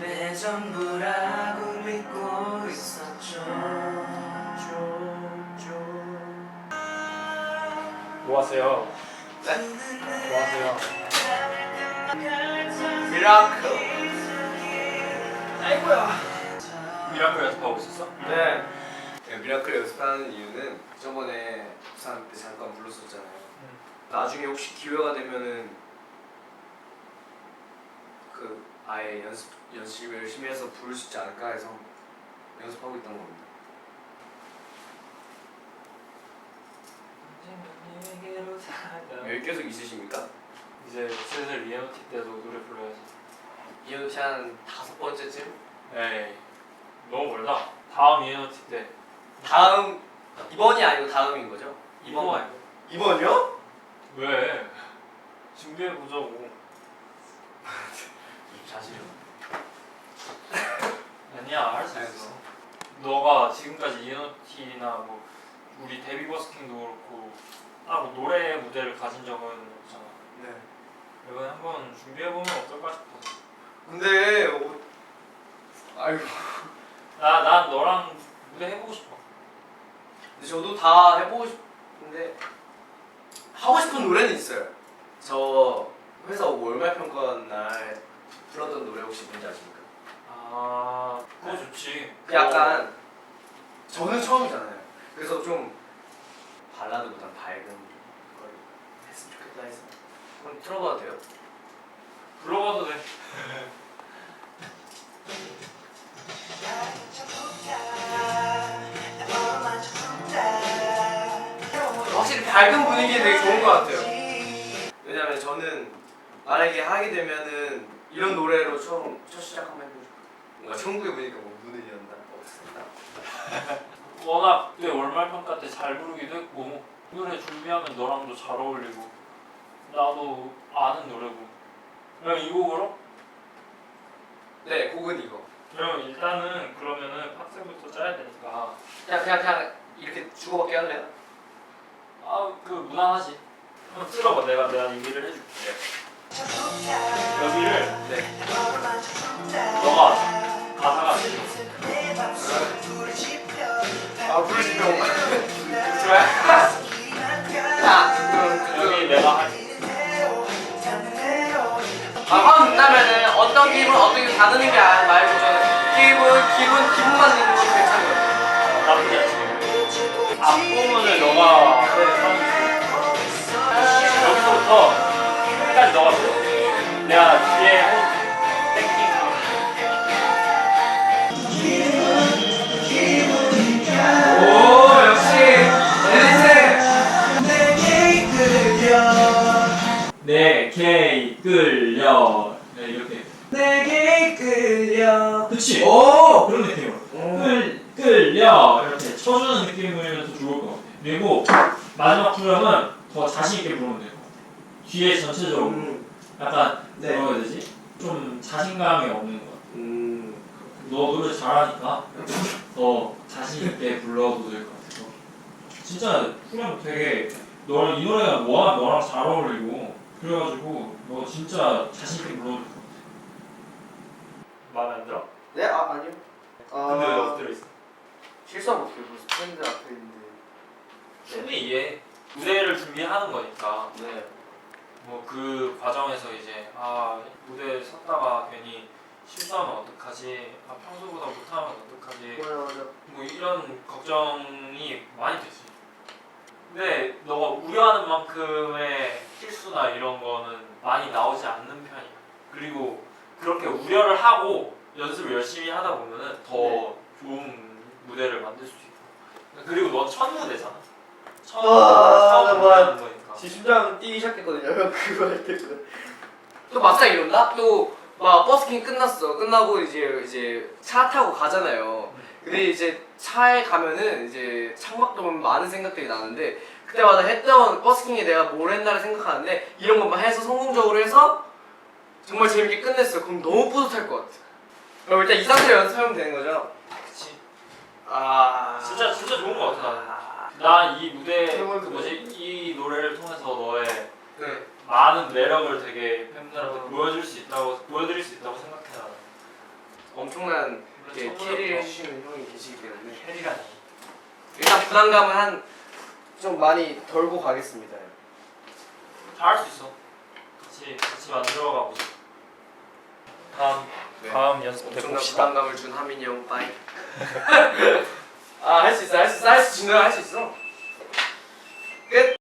내 전부라고 믿고 있었죠 뭐 하세요? 네? 뭐 하세요? 미라클 아이고야 미라클 연습하고 있었어? 네 제가 미라클 연습하는 이유는 저번에 부산 때 잠깐 불렀었잖아요 나중에 혹시 기회가 되면은 그 아예 연습 연습 열심히 해서 부를 수 있지 않을까 해서 연습하고 있던 겁니다. 여기 계속 있으십니까? 이제 슬슬 리얼티 때도 노래 불러야지 이현우 한 다섯 번째쯤? 에이 너무 멀다 다음 리얼티 때 다음 이번이 아니고 다음인 거죠? 이번 말고 이번이요? 왜? 준비해 보자고 자신. 아니야 할 수 있어 너가 지금까지 이너티나 뭐 우리 데뷔 버스킹도 그렇고 따로 노래 무대를 가진 적은 없잖아 네. 이번에 한번 준비해 보면 어떨까 싶어서 근데 어... 아이고. 나, 난 너랑 무대 해보고 싶어 근데 저도 다 해보고 싶은데 하고 싶은 노래는 있어요. 저 회사 월말 평가 날 불렀던 노래 혹시 뭔지 아십니까? 아 그거 좋지 그 약간 저는 처음이잖아요. 그래서 좀 발라드보단 밝은 걸 했으면 좋겠다 해서 그럼 틀어봐도 돼요? 불러봐도 돼 확실히 밝은 분위기 되게 좋은 것 같아요. 왜냐면 저는 만약에 하게 되면은 이런 노래로 처음 첫 시작 한번 해보고 싶어요. 뭔가 천국에 보니까 뭐 문을 연다. 없었다. 워낙 그때 월말 평가 때 잘 부르기도 했고 노래 준비하면 너랑도 잘 어울리고 나도 아는 노래고 그럼 이 곡으로? 네, 곡은 이거. 그럼 일단은 그러면은 파트부터 짜야 되니까 그냥 그냥 그냥 이렇게 주고받게 할래요? 아 그 무난하지 한번 틀어봐 내가 내가 얘기를 해줄게 여기를 네. 너가 가사가 되죠 아 부르시면 좋아요. 자, 그럼 여기 내가 할 아, 화음 나면은 어떤 기분 어떤 기분 다 드는 게 아니라 말고 저는 기분 기분 기분만 있는 것도 괜찮아요. 나쁘지 않지 앞부분을 너가 하는 끌려. 그치 오. 그런 느낌으로 오. 끌, 끌려 이렇게 쳐주는 느낌이면 더 좋을 것 같아 그리고 마지막 후렴은 더 자신 있게 부르면 될것 같아 뒤에 전체적으로 음. 약간 네. 뭐라 해야 되지? 좀 자신감이 없는 것 같아 음. 너 노래 잘하니까 더 자신 있게 불러도 될 것 같아서 진짜 후렴 되게 너이 노래가 뭐랑 너랑 잘 어울리고 그래가지고 너 진짜 자신 있게 불러도 같아 마음에 안 들어? 네, 아 아니요. 근데 왜 엎드려 있어? 실수하면 어떻게 무슨 팬들 앞에 있는데. 충분히 이해 무대를 준비하는 거니까 네. 뭐 그 과정에서 이제 아 무대 섰다가 괜히 실수하면 어떡하지 아 평소보다 못하면 어떡하지 맞아 맞아. 뭐 이런 걱정이 많이 되지. 근데 너가 우려하는 만큼의 실수나 이런 거는 많이 나오지 않는 편이야. 그리고 그렇게 우려를 하고 연습을 열심히 하다 보면은 더 네. 좋은 무대를 만들 수 있고. 그리고 너 첫 무대잖아. 처음 와, 처음 나 무대하는 거니까. 제 심장 뛰기 시작했거든요. 그거 할 때. 또 막상 이런다? 또 막 버스킹 끝났어. 끝나고 이제 이제 차 타고 가잖아요. 근데 이제 차에 가면은 이제 창밖도 보면 많은 생각들이 나는데 그때마다 했던 버스킹에 내가 뭘 했나를 생각하는데 이런 것만 해서 성공적으로 해서 정말 재밌게 끝냈어. 그럼 너무 뿌듯할 것 같아. 그럼 일단 이 상태로 연습하면 되는 거죠? 그치. 아 진짜 진짜 좋은 거 같아. 나는. 나이 무대 그 뭐지 이 노래를 통해서 너의 네. 많은 매력을 되게 팬들한테 보여줄 수 있다고 보여드릴 수 있다고 생각해 나는. 엄청난 이렇게 처음으로 캐리를 또 해주시는 형이 계시기 때문에 캐리라니. 일단 부담감은 한 좀 많이 덜고 가겠습니다. 잘할 수 있어. 같이 같이 만들어가 보자. 다음 네. 다음 연습 때 엄청난 봅시다. 부담감을 준 하민이 형 빠이. 아할 수 있어 할 수 있어 할 수 있어 할수 있어. 끝.